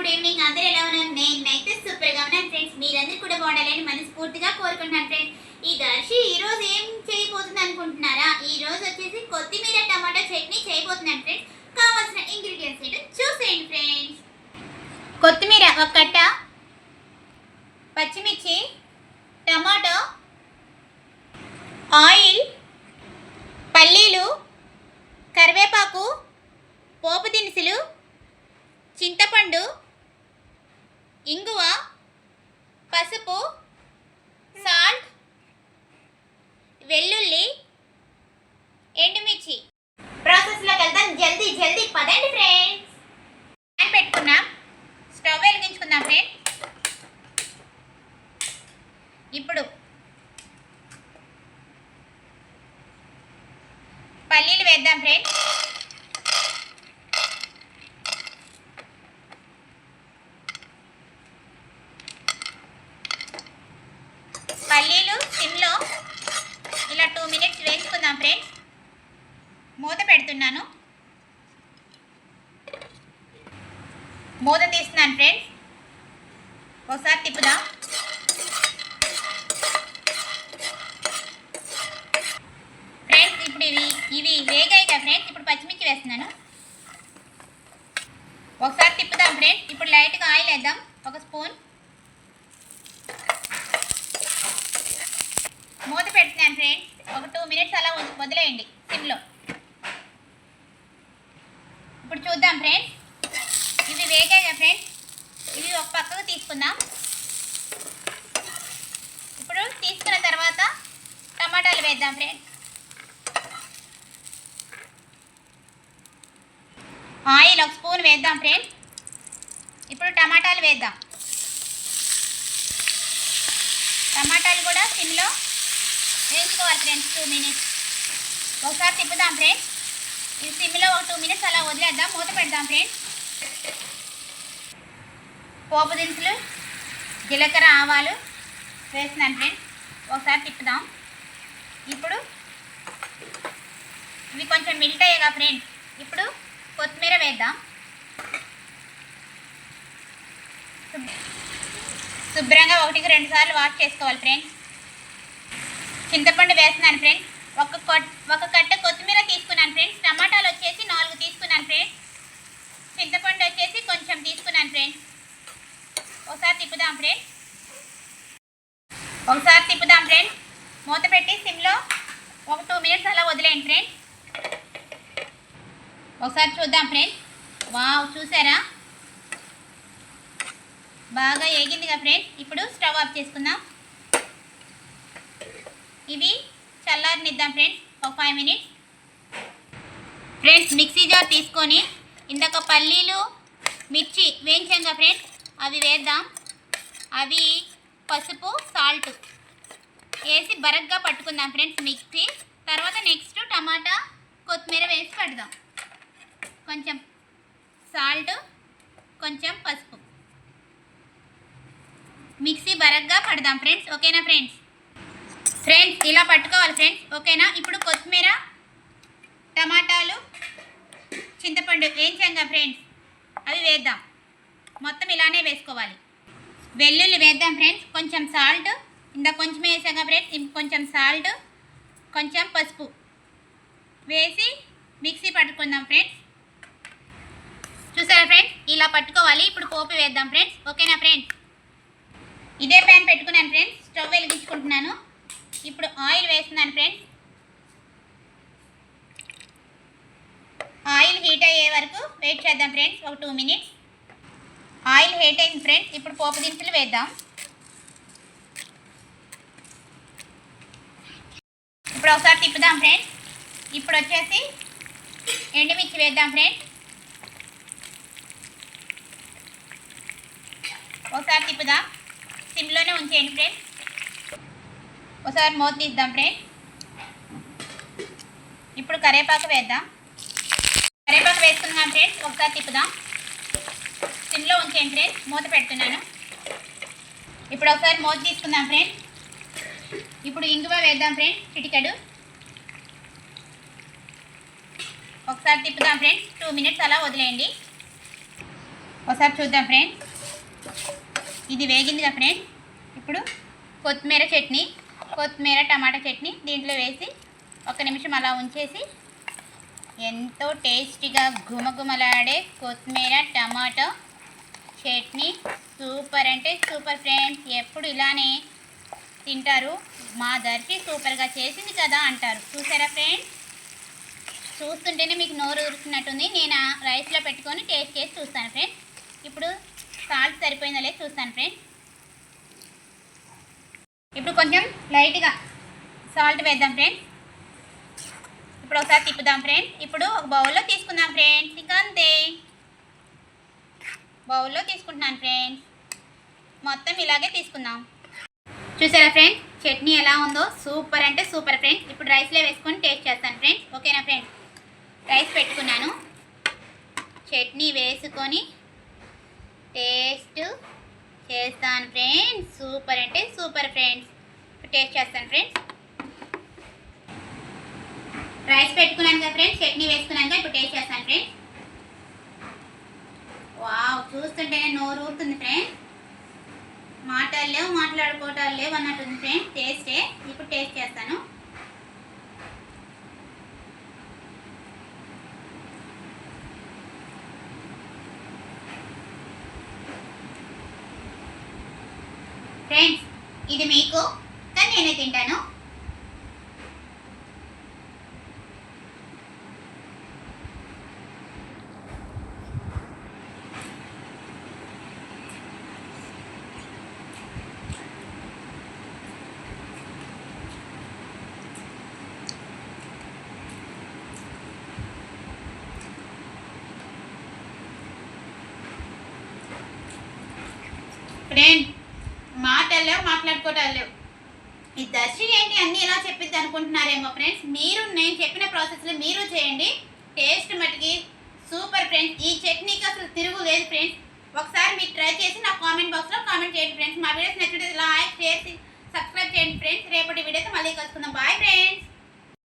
Good evening. అందరూ ఎలా ఉన్నారు? నేనైతే సూపర్గా ఉన్నాను ఫ్రెండ్స్. మీరందరూ కూడా బాగుండాలని మనస్ఫూర్తిగా కోరుకుంటున్నాను ఫ్రెండ్స్. ఈ దర్శి ఈ రోజు ఏం చేయబోతుంది అనుకుంటున్నారా? ఈ రోజు వచ్చేసి కొత్తిమీర టమాటా చట్నీ చేయబోతున్నాను ఫ్రెండ్స్. కావాల్సిన ఇంగ్రీడియంట్స్ ఏంటో చూసేయండి ఫ్రెండ్స్. కొత్తిమీర ఒక కట్ట పచ్చిమిర్చి టమాటో ఆయిల్ పల్లీలు కరివేపాకు పోపు దినుసులు చింతపండు ఇంగువ పసుపు సాల్ట్ వెల్లుల్లి ఎండుమిర్చి ప్రాసెస్లోకి వెళ్తాం జల్దీ జల్దీ పదండి ఫ్రెండ్స్ ప్యాన్ పెట్టుకున్నాం స్టవ్ వెలిగించుకుందాం ఫ్రెండ్స్ ఇప్పుడు పల్లీలు వేద్దాం ఫ్రెండ్స్ పల్లీలు సిమ్లో ఇలా టూ మినిట్స్ వేసుకుందాం ఫ్రెండ్స్. మూత పెడుతున్నాను. మూత తీస్తున్నాను ఫ్రెండ్స్. ఒకసారి తిప్పుదాం ఫ్రెండ్స్ ఇప్పుడు ఇవి ఇవి వేగాయి కదా ఫ్రెండ్స్ ఇప్పుడు పచ్చిమిర్చి వేస్తున్నాను. ఒకసారి తిప్పుదాం ఫ్రెండ్స్. ఇప్పుడు లైట్గా ఆయిల్ వేద్దాం. ఒక స్పూన్. మూత పెడుతున్నాను ఫ్రెండ్స్. ఒక టూ మినిట్స్ అలా వదిలేయండి సిమ్లో. ఇప్పుడు చూద్దాం ఫ్రెండ్స్. ఇవి వేగాయి కదా ఫ్రెండ్స్? ఇవి ఒక పక్కకు తీసుకుందాం. ఇప్పుడు తీసుకున్న తర్వాత టమాటాలు వేద్దాం ఫ్రెండ్స్. ఆయిల్ ఒక స్పూన్ వేద్దాం ఫ్రెండ్. ఇప్పుడు టమాటాలు వేద్దాం. టమాటాలు కూడా సిమ్లో వేయించుకోవాలి ఫ్రెండ్స్ టూ మినిట్స్ ఒకసారి తిప్పుదాం ఫ్రెండ్స్. ఇది సిమ్లో ఒక టూ మినిట్స్ అలా వదిలేద్దాం మూత పెడదాం ఫ్రెండ్స్. పోపు దినుసులు జీలకర్ర ఆవాలు వేసినాను ఫ్రెండ్స్. ఒకసారి తిప్పుదాం. ఇప్పుడు ఇవి కొంచెం మిల్ట్ అయ్యేగా ఫ్రెండ్స్. ఇప్పుడు కొత్తిమీర వేద్దాం. శుభ్రంగా ఒకటికి రెండు సార్లు వాష్ చేసుకోవాలి ఫ్రెండ్స్. చింతపండు వేస్తున్నాను ఫ్రెండ్స్. ఒక కొట్- ఒక కట్ట కొత్తిమీర తీసుకున్నాను ఫ్రెండ్స్. టమాటాలు వచ్చేసి నాలుగు తీసుకున్నాను ఫ్రెండ్స్. చింతపండు వచ్చేసి కొంచెం తీసుకున్నాను ఫ్రెండ్స్. ఒకసారి తిప్పుదాం ఫ్రెండ్స్. ఒకసారి తిప్పుదాం ఫ్రెండ్స్. మూత పెట్టి సిమ్లో ఒక టూ మినిట్స్ అలా వదిలేయండి ఫ్రెండ్స్. ఒకసారి చూద్దాం ఫ్రెండ్స్ వావ్ చూసారా? బాగా ఏగిందిగా ఫ్రెండ్స్ ఇప్పుడు స్టవ్ ఆఫ్ చేసుకుందాం. ఇవి చల్లారనిద్దాం ఫ్రెండ్స్ ఒక five minutes friends mixie jar తీసుకొని ఇందాక పల్లీలు మిర్చి వేయించాంగా ఫ్రెండ్స్ అవి వేద్దాం. అవి పసుపు సాల్ట్ వేసి బరగ్గా పట్టుకుందాం ఫ్రెండ్స్ మిక్సీ. తర్వాత నెక్స్ట్ టమాటా కొత్తిమీర వేసి పెడదాం. కొంచెం సాల్ట్ కొంచెం పసుపు. మిక్సీ బరగ్గా పడదాం ఫ్రెండ్స్ ఓకేనా ఫ్రెండ్స్? ఫ్రెండ్స్ ఇలా పట్టుకోవాలి ఫ్రెండ్స్ ఓకేనా? ఇప్పుడు కొత్తిమీర టమాటాలు చింతపండు వేయించాంగా ఫ్రెండ్స్? అవి వేద్దాం. మొత్తం ఇలానే వేసుకోవాలి. వెల్లుల్లి వేద్దాం ఫ్రెండ్స్ కొంచెం సాల్ట్. ఇందా కొంచెం వేసాక ఫ్రెండ్స్ ఇంకొంచెం సాల్ట్ కొంచెం పసుపు. వేసి మిక్సీ పట్టుకుందాం ఫ్రెండ్స్. చూసారా ఫ్రెండ్స్ ఇలా పట్టుకోవాలి. ఇప్పుడు పోపు వేద్దాం ఫ్రెండ్స్ ఓకేనా ఫ్రెండ్స్ ఇదే ప్యాన్ పెట్టుకున్నాను ఫ్రెండ్స్ స్టవ్ వెలిగించుకుంటున్నాను. ఇప్పుడు ఆయిల్ వేస్తున్నాను ఫ్రెండ్స్ ఆయిల్ హీట్ అయ్యే వరకు వెయిట్ చేద్దాం ఫ్రెండ్స్ ఒక టూ మినిట్స్ ఆయిల్ హీట్ అయింది ఫ్రెండ్స్ ఇప్పుడు పోపు దినుసులు వేద్దాం. ఇప్పుడు ఒకసారి తిప్పుదాం ఫ్రెండ్స్ ఇప్పుడు వచ్చేసి ఎండుమిర్చి వేద్దాం ఫ్రెండ్స్ ఒకసారి తిప్పుదాం. సిమ్లోనే ఉంచేయండి ఫ్రెండ్స్ ఒకసారి మూత తీద్దాం ఫ్రెండ్స్ ఇప్పుడు కరేపాకు వేద్దాం. కరేపాకు వేసుకున్నాం ఫ్రెండ్స్ ఒకసారి తిప్పుదాం. సిమ్లో ఉంచేయండి ఫ్రెండ్స్ మూత పెడుతున్నాను. ఇప్పుడు ఒకసారి మూత తీసుకుందాం ఫ్రెండ్స్ ఇప్పుడు ఇంగువ వేద్దాం ఫ్రెండ్స్ చిటికెడు. ఒకసారి తిప్పుదాం ఫ్రెండ్స్ టూ మినిట్స్ అలా వదిలేయండి. ఒకసారి చూద్దాం ఫ్రెండ్స్ ఇది వేగిందిగా ఫ్రెండ్స్ ఇప్పుడు కొత్తిమీర చట్నీ కొత్తిమీర టమాటా చట్నీ దీంట్లో వేసి ఒక నిమిషం అలా ఉంచేసి ఎంతో టేస్టీగా గుమగుమలాడే కొత్తిమీర టమాటో చట్నీ. సూపర్ అంటే సూపర్ ఫ్రెండ్స్ ఎప్పుడు ఇలానే తింటారు. మా దర్శి సూపర్గా చేసింది కదా అంటారు. చూసారా ఫ్రెండ్స్ చూస్తుంటేనే మీకు నోరు ఊరుస్తున్నట్టుంది నేను రైస్లో పెట్టుకొని టేస్ట్ చేసి చూస్తాను ఫ్రెండ్స్ ఇప్పుడు సాల్ట్ సరిపోయిందో లేదు చూస్తాను ఫ్రెండ్స్ ఇప్పుడు కొంచెం లైట్గా సాల్ట్ వేద్దాం ఫ్రెండ్స్ ఇప్పుడు ఒకసారి తిప్పుదాం ఫ్రెండ్స్ ఇప్పుడు ఒక బౌల్లో తీసుకుందాం ఫ్రెండ్స్ ఇంకా అంతే బౌల్లో తీసుకుంటున్నాను ఫ్రెండ్స్ మొత్తం ఇలాగే తీసుకుందాం. చూసారా ఫ్రెండ్స్ చట్నీ ఎలా ఉందో సూపర్ అంటే సూపర్ ఫ్రెండ్స్ ఇప్పుడు రైస్లో వేసుకొని టేస్ట్ చేస్తాను ఫ్రెండ్స్ ఓకేనా ఫ్రెండ్స్ రైస్ పెట్టుకున్నాను. చట్నీ వేసుకొని టేస్ట్ చేస్తాను ఫ్రెండ్స్. సూపర్ అంటే సూపర్ ఫ్రెండ్స్. ఇప్పుడు టేస్ట్ చేస్తాను ఫ్రెండ్స్. రైస్ పెట్టుకున్నాను కదా ఫ్రెండ్స్. చట్నీ వేసుకున్నాను కదా ఇప్పుడు టేస్ట్ చేస్తాను ఫ్రెండ్స్. వావ్ చూస్తుంటేనే నోరు ఊరుతుంది ఫ్రెండ్స్. మాటలు లేవు మాట్లాడుకోవటాలు లేవు అన్నట్టుంది ఫ్రెండ్స్. టేస్టే. ఇప్పుడు టేస్ట్ చేస్తాను. ఫ్రెండ్స్ ఇది మీకు కానీ నేనే తింటాను. ఫ్రెండ్ మాటలు లేవు మాట్లాడుకోవటాలు లేవు ఈ దర్శి ఏంటి అన్ని ఇలా చెప్పిద్ది అనుకుంటున్నారేమో ఫ్రెండ్స్? మీరు నేను చెప్పిన ప్రాసెస్లో మీరు చేయండి. టేస్ట్ మటుకి సూపర్ ఫ్రెండ్స్. ఈ చట్నీకి అసలు తిరుగు లేదు ఫ్రెండ్స్. ఒకసారి మీరు ట్రై చేసి నా కామెంట్ బాక్స్లో కామెంట్ చేయండి ఫ్రెండ్స్. మా వీడియోస్ నచ్చితే లైక్ షేర్ సబ్స్క్రైబ్ చేయండి ఫ్రెండ్స్. రేపటి వీడియోతో మళ్ళీ కలుసుకుందాం. Bye friends